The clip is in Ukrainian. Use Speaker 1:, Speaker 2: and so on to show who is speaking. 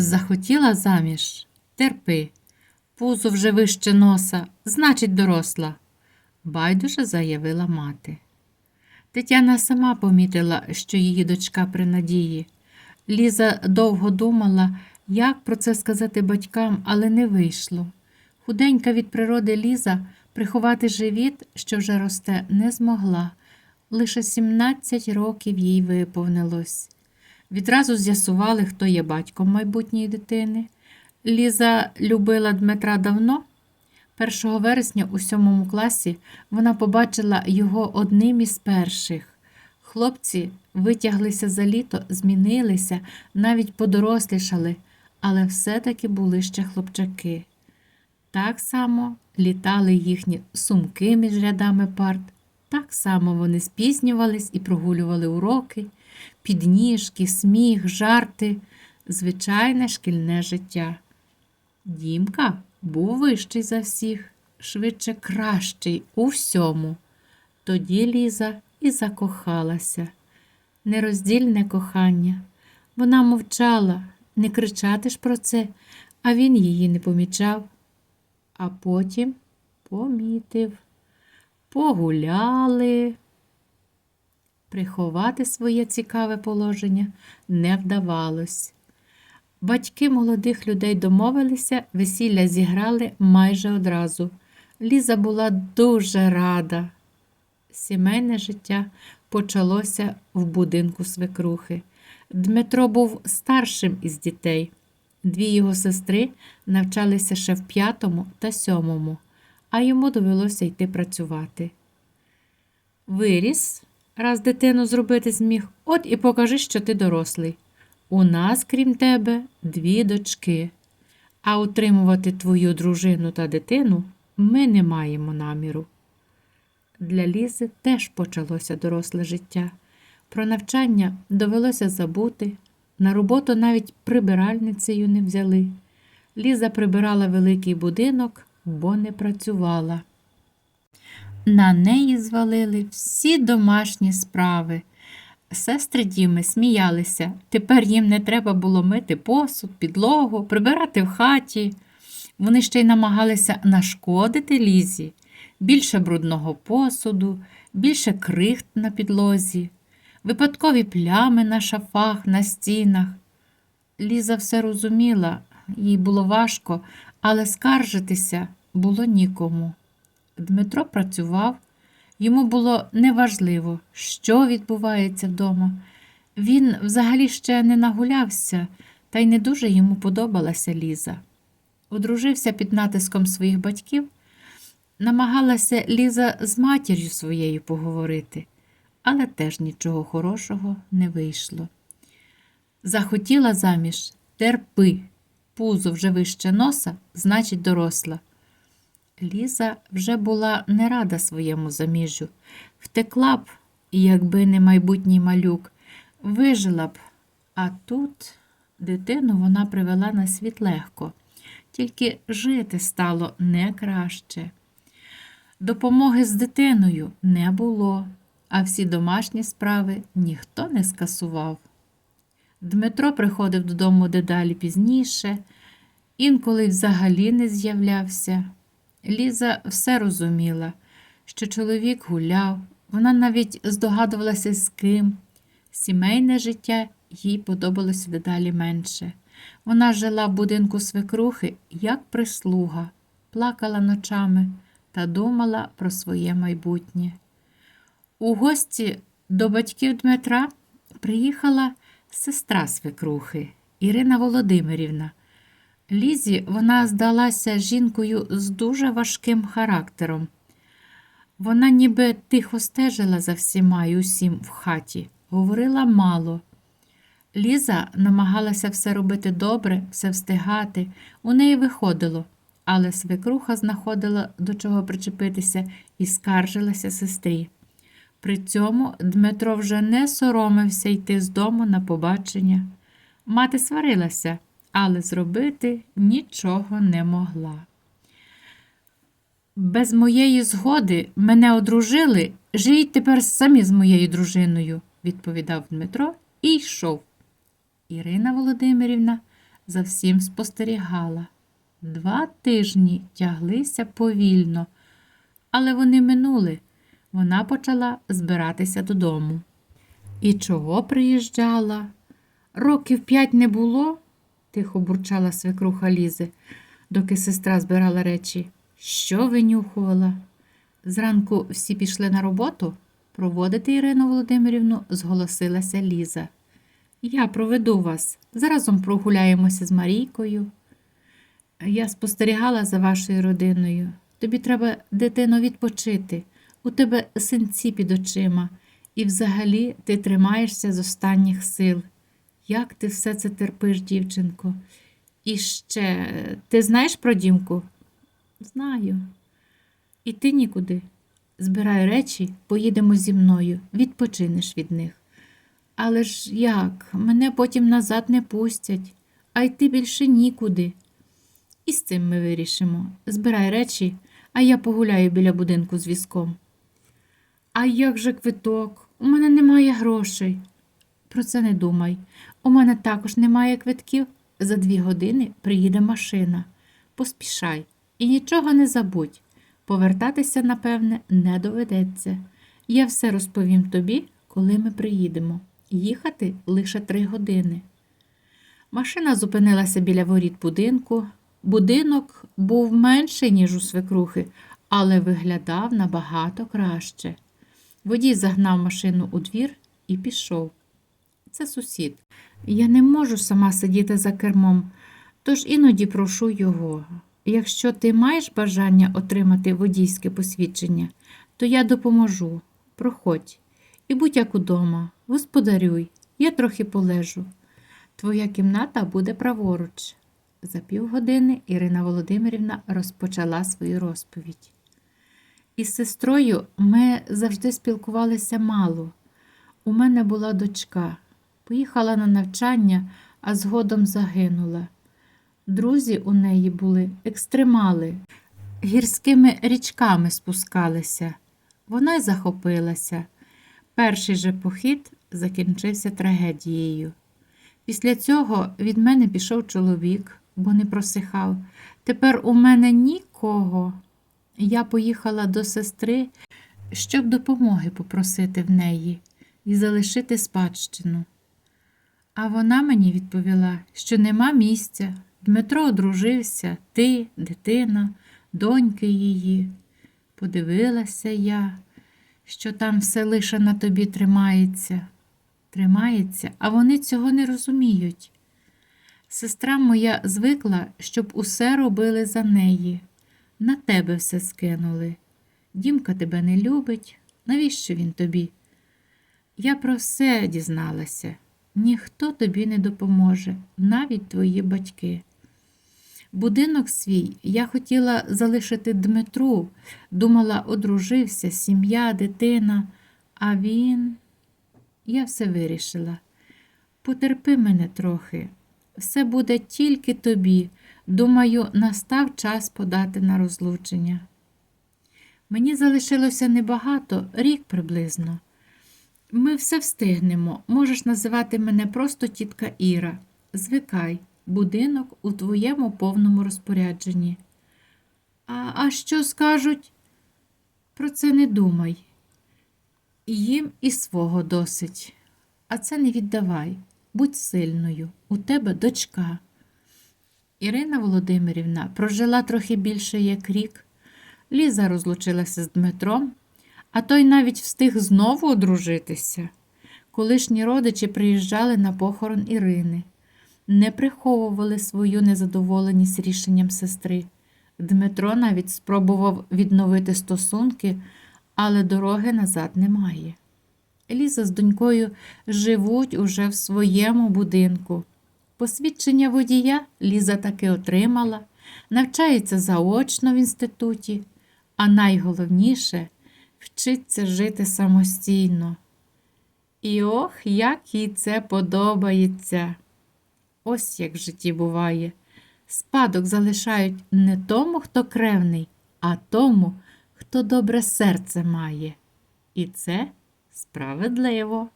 Speaker 1: Захотіла заміж? Терпи. Пузо вже вище носа, значить, доросла, байдуже заявила мати. Тетяна сама помітила, що її дочка при надії. Ліза довго думала, як про це сказати батькам, але не вийшло. Худенька від природи Ліза приховати живіт, що вже росте, не змогла. Лише 17 років їй виповнилось. Відразу з'ясували, хто є батьком майбутньої дитини. Ліза любила Дмитра давно. 1 вересня у сьомому класі вона побачила його одним із перших. Хлопці витяглися за літо, змінилися, навіть подорослішали, але все-таки були ще хлопчаки. Так само літали їхні сумки між рядами парт, так само вони спізнювались і прогулювали уроки, підніжки, сміх, жарти, звичайне шкільне життя. Дімка був вищий за всіх, швидше кращий у всьому. Тоді Ліза і закохалася. Нероздільне кохання. Вона мовчала, не кричати ж про це, а він її не помічав. А потім помітив. Погуляли. Приховати своє цікаве положення не вдавалось. Батьки молодих людей домовилися, весілля зіграли майже одразу. Ліза була дуже рада. Сімейне життя почалося в будинку свекрухи. Дмитро був старшим із дітей. Дві його сестри навчалися ще в п'ятому та сьомому, а йому довелося йти працювати. Виріс, раз дитину зробити зміг, от і покажи, що ти дорослий. У нас, крім тебе, дві дочки, а утримувати твою дружину та дитину ми не маємо наміру. Для Лізи теж почалося доросле життя. Про навчання довелося забути, на роботу навіть прибиральницею не взяли. Ліза прибирала великий будинок, бо не працювала. На неї звалили всі домашні справи. Сестри Діми сміялися. Тепер їм не треба було мити посуд, підлогу, прибирати в хаті. Вони ще й намагалися нашкодити лізі, більше брудного посуду, більше крихт на підлозі, випадкові плями на шафах, на стінах. Ліза все розуміла, їй було важко, але скаржитися було нікому. Дмитро працював. Йому було неважливо, що відбувається вдома. Він взагалі ще не нагулявся, та й не дуже йому подобалася Ліза. Одружився під натиском своїх батьків, намагалася Ліза з матір'ю своєю поговорити, але теж нічого хорошого не вийшло. Захотіла заміж терпи, пузо вже вище носа, значить, доросла. Ліза вже була не рада своєму заміжжю. Втекла б, якби не майбутній малюк, вижила б. А тут дитину вона привела на світ легко, тільки жити стало не краще. Допомоги з дитиною не було, а всі домашні справи ніхто не скасував. Дмитро приходив додому дедалі пізніше, інколи взагалі не з'являвся. Ліза все розуміла, що чоловік гуляв, вона навіть здогадувалася з ким. Сімейне життя їй подобалося дедалі менше. Вона жила в будинку свекрухи, як прислуга, плакала ночами та думала про своє майбутнє. У гості до батьків Дмитра приїхала сестра свекрухи Ірина Володимирівна. Лізі вона здалася жінкою з дуже важким характером. Вона ніби тихо стежила за всіма і усім в хаті, говорила мало. Ліза намагалася все робити добре, все встигати. У неї виходило, але свекруха знаходила до чого причепитися і скаржилася сестрі. При цьому Дмитро вже не соромився йти з дому на побачення. Мати сварилася але зробити нічого не могла. Без моєї згоди мене одружили, живіть тепер самі з моєю дружиною, відповідав Дмитро і йшов. Ірина Володимирівна за всім спостерігала. Два тижні тяглися повільно, але вони минули. Вона почала збиратися додому. І чого приїжджала? Років п'ять не було, тихо бурчала свекруха Лізи, доки сестра збирала речі. Що винюхувала? Зранку всі пішли на роботу. Проводити Ірину Володимирівну зголосилася Ліза. Я проведу вас. Заразом прогуляємося з Марійкою. Я спостерігала за вашою родиною. Тобі треба, дитино, відпочити. У тебе синці під очима, і взагалі ти тримаєшся з останніх сил. Як ти все це терпиш, дівчинко? І ще ти знаєш про дімку? Знаю. І ти нікуди. Збирай речі, поїдемо зі мною, відпочинеш від них. Але ж як? Мене потім назад не пустять, а йти більше нікуди. І з цим ми вирішимо. Збирай речі, а я погуляю біля будинку з візком. А як же квиток? У мене немає грошей. Про це не думай. У мене також немає квитків. За дві години приїде машина. Поспішай і нічого не забудь. Повертатися, напевне, не доведеться. Я все розповім тобі, коли ми приїдемо. Їхати лише три години. Машина зупинилася біля воріт будинку. Будинок був менший, ніж у свекрухи, але виглядав набагато краще. Водій загнав машину у двір і пішов. Це сусід. Я не можу сама сидіти за кермом, тож іноді прошу його. Якщо ти маєш бажання отримати водійське посвідчення, то я допоможу. Проходь. І будь як удома, господарюй, я трохи полежу. Твоя кімната буде праворуч. За півгодини Ірина Володимирівна розпочала свою розповідь. Із сестрою ми завжди спілкувалися мало. У мене була дочка, поїхала на навчання, а згодом загинула. Друзі у неї були екстремали, гірськими річками спускалися. Вона й захопилася. Перший же похід закінчився трагедією. Після цього від мене пішов чоловік, бо не просихав. Тепер у мене нікого. Я поїхала до сестри, щоб допомоги попросити в неї і залишити спадщину. А вона мені відповіла, що нема місця. Дмитро одружився, ти, дитина, доньки її. Подивилася я, що там все лише на тобі тримається. Тримається, а вони цього не розуміють. Сестра моя звикла, щоб усе робили за неї. На тебе все скинули. Дімка тебе не любить. Навіщо він тобі? Я про все дізналася. Ніхто тобі не допоможе, навіть твої батьки. Будинок свій я хотіла залишити Дмитру, думала, одружився, сім'я, дитина, а він. Я все вирішила. Потерпи мене трохи, все буде тільки тобі. Думаю, настав час подати на розлучення. Мені залишилося небагато, рік приблизно. Ми все встигнемо. Можеш називати мене просто тітка Іра. Звикай, будинок у твоєму повному розпорядженні. А, а що скажуть? Про це не думай. Їм і свого досить. А це не віддавай. Будь сильною, у тебе дочка. Ірина Володимирівна прожила трохи більше як рік. Ліза розлучилася з Дмитром, а той навіть встиг знову одружитися. Колишні родичі приїжджали на похорон Ірини, не приховували свою незадоволеність рішенням сестри. Дмитро навіть спробував відновити стосунки, але дороги назад немає. Ліза з донькою живуть уже в своєму будинку. Посвідчення водія Ліза таки отримала, навчається заочно в інституті, а найголовніше вчиться жити самостійно. І ох, як їй це подобається. Ось як в житті буває. Спадок залишають не тому, хто кревний, а тому, хто добре серце має. І це справедливо.